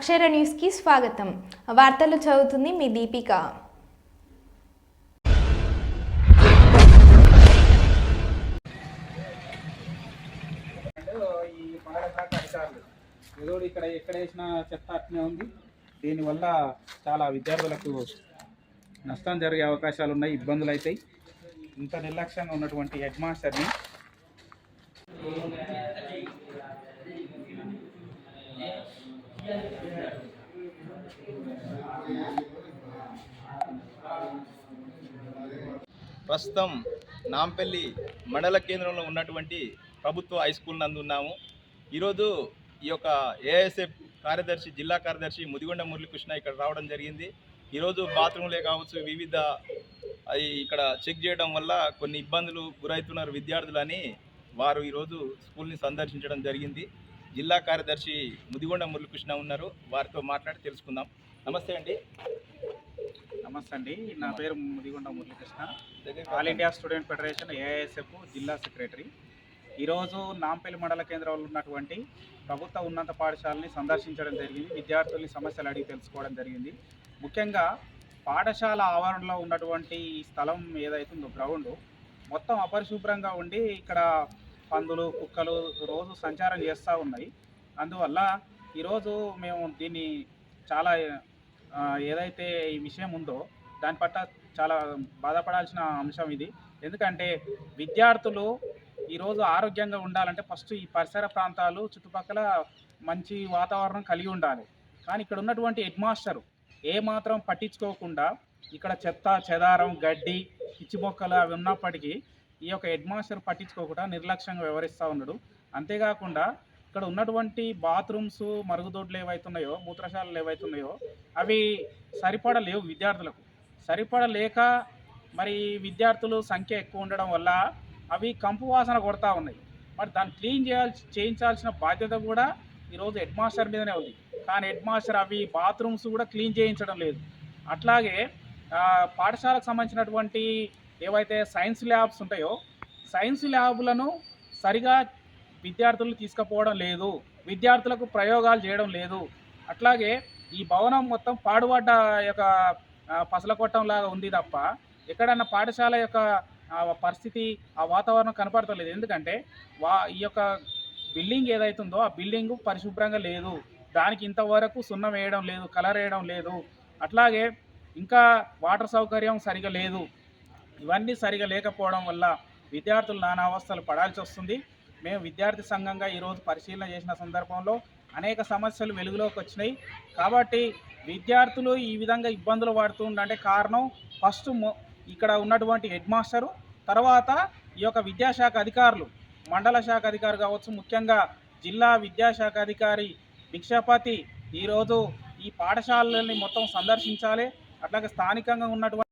అక్షర న్యూస్కి స్వాగతం. వార్తలు చదువుతుంది మీ దీపిక. ఈ ఏదో ఇక్కడ ఎక్కడ వేసిన చెత్త అట్నే ఉంది. దీనివల్ల చాలా విద్యార్థులకు నష్టం జరిగే అవకాశాలు ఉన్నాయి ఇబ్బందులు అవుతాయి ఇంత నిర్లక్ష్యంగా ఉన్నటువంటి హెడ్ మాస్టర్ని ప్రస్తుతం నాంపల్లి మండల కేంద్రంలో ఉన్నటువంటి ప్రభుత్వ హై స్కూల్ నందు ఉన్నాము. ఈరోజు ఈ యొక్క ఏఎస్ఎఫ్ కార్యదర్శి జిల్లా కార్యదర్శి ముదిగొండ మురళీకృష్ణ ఇక్కడ రావడం జరిగింది. ఈరోజు బాత్రూంలే కావచ్చు వివిధ అవి ఇక్కడ చెక్ చేయడం వల్ల కొన్ని ఇబ్బందులు గురవుతున్నారు విద్యార్థులని వారు ఈరోజు స్కూల్ని సందర్శించడం జరిగింది. జిల్లా కార్యదర్శి ముదిగొండ మురళీకృష్ణ ఉన్నారు. వారితో మాట్లాడి తెలుసుకుందాం. నమస్తే అండి. నమస్తే అండి. నా పేరు Mudigonda Muralikrishna. All India student federation AISF జిల్లా సెక్రటరీ. ఈరోజు నాంపల్లి మండల కేంద్రంలో ఉన్నటువంటి ప్రభుత్వ ఉన్నత పాఠశాలని సందర్శించడం జరిగింది. విద్యార్థుల్ని సమస్యలు అడిగి తెలుసుకోవడం జరిగింది. ముఖ్యంగా పాఠశాల ఆవరణలో ఉన్నటువంటి స్థలం ఏదైతే ఉందో గ్రౌండ్ మొత్తం అపరిశుభ్రంగా ఉండి ఇక్కడ పందులు కుక్కలు రోజు సంచారం చేస్తూ ఉన్నాయి. అందువల్ల ఈరోజు మేము దీన్ని చాలా ఏదైతే ఈ విషయం ఉందో దాని పట్ల చాలా బాధపడాల్సిన అంశం ఇది. ఎందుకంటే విద్యార్థులు ఈరోజు ఆరోగ్యంగా ఉండాలంటే ఫస్ట్ ఈ పరిసర ప్రాంతాలు చుట్టుపక్కల మంచి వాతావరణం కలిగి ఉండాలి. కానీ ఇక్కడ ఉన్నటువంటి హెడ్ మాస్టరు ఏ మాత్రం పట్టించుకోకుండా ఇక్కడ చెత్త చెదారం గడ్డి పిచ్చి మొక్కలు అవి ఉన్నప్పటికీ ఈ యొక్క హెడ్ మాస్టర్ పట్టించుకోకుండా నిర్లక్ష్యంగా వ్యవహరిస్తూ ఉన్నాడు. అంతేకాకుండా ఇక్కడ ఉన్నటువంటి బాత్రూమ్స్ మరుగుదొడ్లు ఏవైతున్నాయో మూత్రశాలలు ఏవైతున్నాయో అవి సరిపడలేవు విద్యార్థులకు. సరిపడలేక మరి విద్యార్థులు సంఖ్య ఎక్కువ ఉండడం వల్ల అవి కంపు వాసన కొడతా ఉన్నాయి. మరి దాన్ని క్లీన్ చేయాల్సి చేయించాల్సిన బాధ్యత కూడా ఈరోజు హెడ్ మాస్టర్ మీదనే ఉంది. కానీ హెడ్ మాస్టర్ అవి బాత్రూమ్స్ కూడా క్లీన్ చేయించడం లేదు. అట్లాగే పాఠశాలకు సంబంధించినటువంటి ఏవైతే సైన్స్ ల్యాబ్స్ ఉంటాయో సైన్స్ ల్యాబ్లను సరిగా విద్యార్థులు తీసుకుపోవడం లేదు విద్యార్థులకు ప్రయోగాలు చేయడం లేదు. అట్లాగే ఈ భవనం మొత్తం పాడుపడ్డ యొక్క పసల పసలకొట్టం లాగా ఉంది తప్ప ఎక్కడన్నా పాఠశాల యొక్క పరిస్థితి ఆ వాతావరణం కనపడతలేదు. ఎందుకంటే వా ఈ యొక్క బిల్డింగ్ ఏదైతుందో ఆ బిల్డింగ్ పరిశుభ్రంగా లేదు. దానికి ఇంతవరకు సున్నం వేయడం లేదు కలర్ వేయడం లేదు. అట్లాగే ఇంకా వాటర్ సౌకర్యం సరిగా లేదు. ఇవన్నీ సరిగా లేకపోవడం వల్ల విద్యార్థులు నానా అవస్థలు పడాల్సి వస్తుంది. మేము విద్యార్థి సంఘంగా ఈరోజు పరిశీలన చేసిన సందర్భంలో అనేక సమస్యలు వెలుగులోకి వచ్చినాయి. కాబట్టి విద్యార్థులు ఈ విధంగా ఇబ్బందులు పడుతుందంటే కారణం ఫస్ట్ మొ- ఇక్కడ ఉన్నటువంటి హెడ్ మాస్టరు తర్వాత ఈ యొక్క విద్యాశాఖ అధికారులు మండల శాఖ అధికారి కావచ్చు ముఖ్యంగా జిల్లా విద్యాశాఖ అధికారి భిక్షాపతి ఈరోజు ఈ పాఠశాలని మొత్తం సందర్శించాలి. అట్లాగే స్థానికంగా ఉన్నటువంటి